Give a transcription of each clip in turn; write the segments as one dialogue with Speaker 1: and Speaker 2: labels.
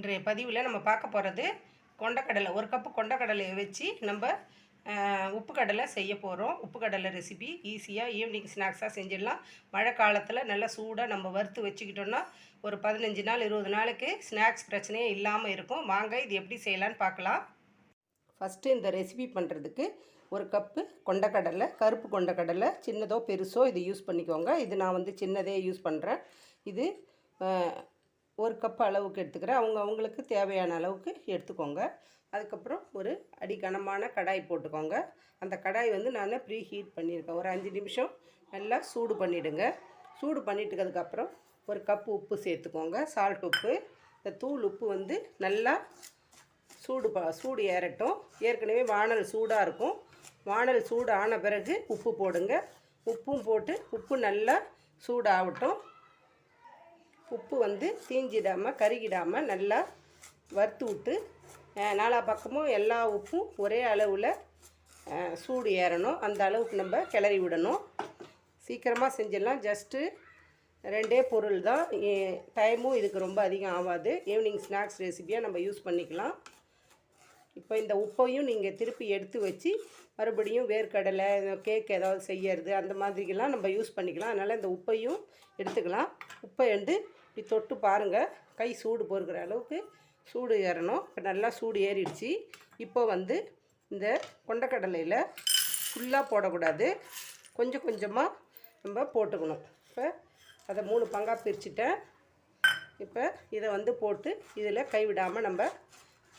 Speaker 1: இன்றைய பதிவில் நம்ம பார்க்க போகிறது கொண்டக்கடலை. ஒரு கப்பு கொண்டக்கடலையை வச்சு நம்ம உப்பு கடலை செய்ய போகிறோம் உப்பு கடலை ரெசிபி ஈஸியாக ஈவினிங் ஸ்நாக்ஸாக செஞ்சிடலாம். மழை காலத்தில் நல்லா சூடாக நம்ம வறுத்து வச்சுக்கிட்டோன்னா ஒரு பதினஞ்சு நாள் இருபது நாளுக்கு ஸ்நாக்ஸ் பிரச்சனையே இல்லாமல் இருக்கும். வாங்க இது எப்படி செய்யலான்னு பார்க்கலாம். ஃபஸ்ட்டு இந்த ரெசிபி பண்ணுறதுக்கு ஒரு கப்பு கொண்டக்கடலை கருப்பு கொண்டக்கடலை சின்னதோ பெருசோ இது யூஸ் பண்ணிக்கோங்க. இது நான் வந்து சின்னதே யூஸ் பண்ணுறேன் இது ஒரு கப் அளவுக்கு எடுத்துக்கிறேன். அவங்க அவங்களுக்கு தேவையான அளவுக்கு எடுத்துக்கோங்க. அதுக்கப்புறம் ஒரு அடி கனமான கடாய் போட்டுக்கோங்க. அந்த கடாய் வந்து நான் ப்ரீ ஹீட் பண்ணியிருக்கேன். ஒரு அஞ்சு நிமிஷம் நல்லா சூடு பண்ணிவிடுங்க சூடு பண்ணிட்டுக்கிறதுக்கப்புறம் ஒரு கப் உப்பு சேர்த்துக்கோங்க. சால்ட் உப்பு. இந்த தூள் உப்பு வந்து நல்லா சூடு ப சூடு ஏறட்டும். ஏற்கனவே வானல் சூடாக இருக்கும். வானல் சூடு ஆன பிறகு உப்பு போடுங்க. உப்பும் போட்டு உப்பு நல்லா சூடாகட்டும். உப்பு வந்து தீஞ்சிடாமல் கருகிடாமல் நல்லா வறுத்து விட்டு நாலா பக்கமும் எல்லா உப்பும் ஒரே அளவில் சூடு ஏறணும். அந்த அளவுக்கு நம்ம கிளறி விடணும். சீக்கிரமாக செஞ்சிடலாம். ஜஸ்ட்டு ரெண்டே பொருள் தான். டைமும் இதுக்கு ரொம்ப அதிகம் ஆகாது. ஈவினிங் ஸ்நாக்ஸ் ரெசிபியாக நம்ம யூஸ் பண்ணிக்கலாம். இப்போ இந்த உப்பையும் நீங்கள் திருப்பி எடுத்து வச்சு மறுபடியும் வேர்க்கடலை கேக் ஏதாவது செய்யறது அந்த மாதிரிக்கெல்லாம் நம்ம யூஸ் பண்ணிக்கலாம். அதனால் இந்த உப்பையும் எடுத்துக்கலாம். உப்பை வந்து இப்படி தொட்டு பாருங்கள் கை சூடு பொறுக்கிற அளவுக்கு சூடு ஏறணும். இப்போ நல்லா சூடு ஏறிடுச்சு. இப்போ வந்து இந்த கொண்டக்கடலையில் ஃபுல்லாக போடக்கூடாது. கொஞ்சம் கொஞ்சமாக நம்ம போட்டுக்கணும். இப்போ அதை மூணு பங்காக பிரிச்சுட்டேன். இப்போ இதை வந்து போட்டு இதில் கைவிடாமல் நம்ம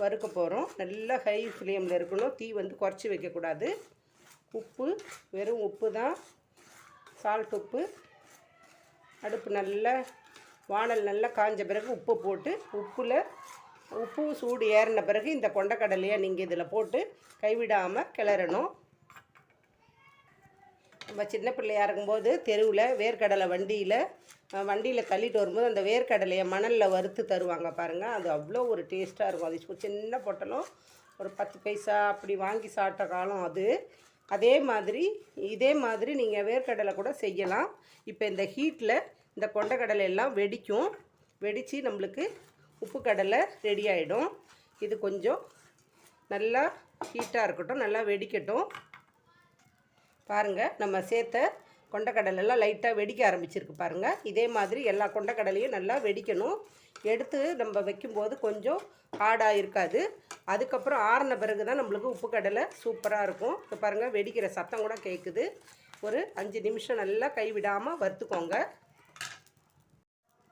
Speaker 1: வறுக்க போகிறோம் நல்லா ஹை ஃப்ளேமில் இருக்கணும். தீ வந்து குறைச்சி வைக்கக்கூடாது. உப்பு வெறும் உப்பு தான். சால்ட் உப்பு. அடுப்பு நல்லா வானல் நல்லா காஞ்ச பிறகு உப்பு போட்டு உப்பில் உப்பு சூடு ஏறின பிறகு இந்த கொண்டக்கடலையை நீங்கள் இதில் போட்டு கைவிடாமல் கிளறணும். நம்ம சின்ன பிள்ளையாக இருக்கும்போது தெருவில் வேர்க்கடலை வண்டியில் வண்டியில் தள்ளிட்டு வரும்போது அந்த வேர்க்கடலையை மணலில் வறுத்து தருவாங்க பாருங்கள் அது அவ்வளோ ஒரு டேஸ்ட்டாக இருக்கும். அது சின்ன பொட்டலும். ஒரு பத்து பைசா அப்படி வாங்கி சாப்பிட்ட காலம் அது. அதே மாதிரி இதே மாதிரி நீங்கள் வேர்க்கடலை கூட செய்யலாம். இப்போ இந்த ஹீட்டில் இந்த கொண்டக்கடலை எல்லாம் வெடிக்கும். வெடித்து நம்மளுக்கு உப்பு கடலை ரெடி ஆகிடும் இது கொஞ்சம் நல்லா ஹீட்டாக இருக்கட்டும் நல்லா வெடிக்கட்டும். பாருங்கள் நம்ம சேர்த்த கொண்டக்கடலெல்லாம் லைட்டாக வெடிக்க ஆரம்பிச்சிருக்கு பாருங்கள் இதே மாதிரி எல்லா கொண்டக்கடலையும் நல்லா வெடிக்கணும். எடுத்து நம்ம வைக்கும்போது கொஞ்சம் ஹார்டாக இருக்காது. அதுக்கப்புறம் ஆறின பிறகு தான் நம்மளுக்கு உப்பு கடலை சூப்பராக இருக்கும். இப்போ பாருங்கள் வெடிக்கிற சத்தம் கூட கேட்குது ஒரு அஞ்சு நிமிஷம் நல்லா கைவிடாமல் வறுத்துக்கோங்க.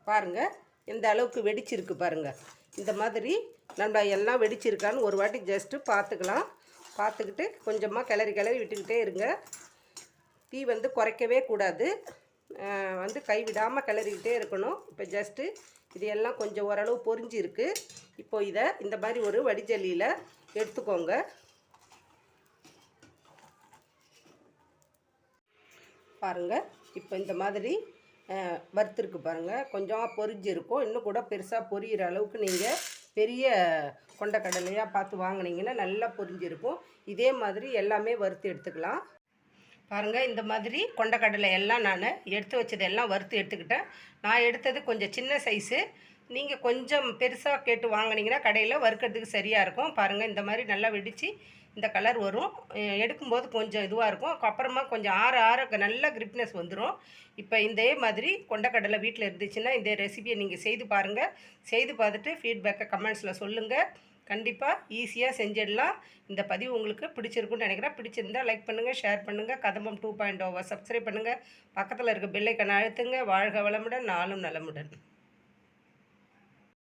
Speaker 1: பாருங்கள் இந்த அளவுக்கு வெடிச்சிருக்கு பாருங்கள் இந்த மாதிரி நம்ம எல்லாம் வெடிச்சிருக்கான்னு ஒரு வாட்டி ஜஸ்ட்டு பார்த்துக்கலாம். பார்த்துக்கிட்டு கொஞ்சமாக கிளறி கிளறி விட்டுக்கிட்டே இருங்க. தீ வந்து குறைக்கவே கூடாது. வந்து கைவிடாமல் கிளறிக்கிட்டே இருக்கணும். இப்போ ஜஸ்ட்டு இது எல்லாம் கொஞ்சம் ஓரளவு பொரிஞ்சிருக்கு. இப்போ இதை இந்த மாதிரி ஒரு வடிஜல்லியில் எடுத்துக்கோங்க. பாருங்கள் இப்போ இந்த மாதிரி வறுத்துருக்கு பாருங்கள் கொஞ்சம் பொரிஞ்சிருக்கும். இன்னும் கூட பெருசாக பொரியிற அளவுக்கு நீங்கள் பெரிய கொண்டக்கடலையாக பார்த்து வாங்கினீங்கன்னா நல்லா பொரிஞ்சிருக்கும். இதே மாதிரி எல்லாமே வறுத்து எடுத்துக்கலாம். பாருங்கள் இந்த மாதிரி கொண்டக்கடலை எல்லாம் நான் எடுத்து வச்சது எல்லாம் வறுத்து எடுத்துக்கிட்டேன். நான் எடுத்தது கொஞ்சம் சின்ன சைஸு நீங்கள் கொஞ்சம் பெருசாக கேட்டு வாங்குனீங்கன்னா கடையில் வறுக்கிறதுக்கு சரியாக இருக்கும். பாருங்கள் இந்த மாதிரி நல்லா வெடித்து இந்த கலர் வரும். எடுக்கும்போது கொஞ்சம் இதுவாக இருக்கும். அப்புறமா கொஞ்சம் ஆற ஆற நல்ல கிரிப்னஸ் வந்துடும் இப்போ இதே மாதிரி கொண்டக்கடலை வீட்டில் இருந்துச்சுன்னா இந்த ரெசிபியை நீங்கள் செய்து பாருங்கள் செய்து பார்த்துட்டு ஃபீட்பேக்கை கமெண்ட்ஸில் சொல்லுங்கள் கண்டிப்பாக ஈஸியாக செஞ்சிடலாம். இந்த பதிவு உங்களுக்கு பிடிச்சிருக்குன்னு நினைக்கிறேன். பிடிச்சிருந்தா லைக் பண்ணுங்கள் ஷேர் பண்ணுங்கள் கதம்பம் டூ பாயிண்ட் ஓவர் சப்ஸ்கிரைப் பண்ணுங்கள் பக்கத்தில் இருக்க பெல்லைக்கனை அழுத்துங்க. வாழ்க வளமுடன் நாளும் நலமுடன்.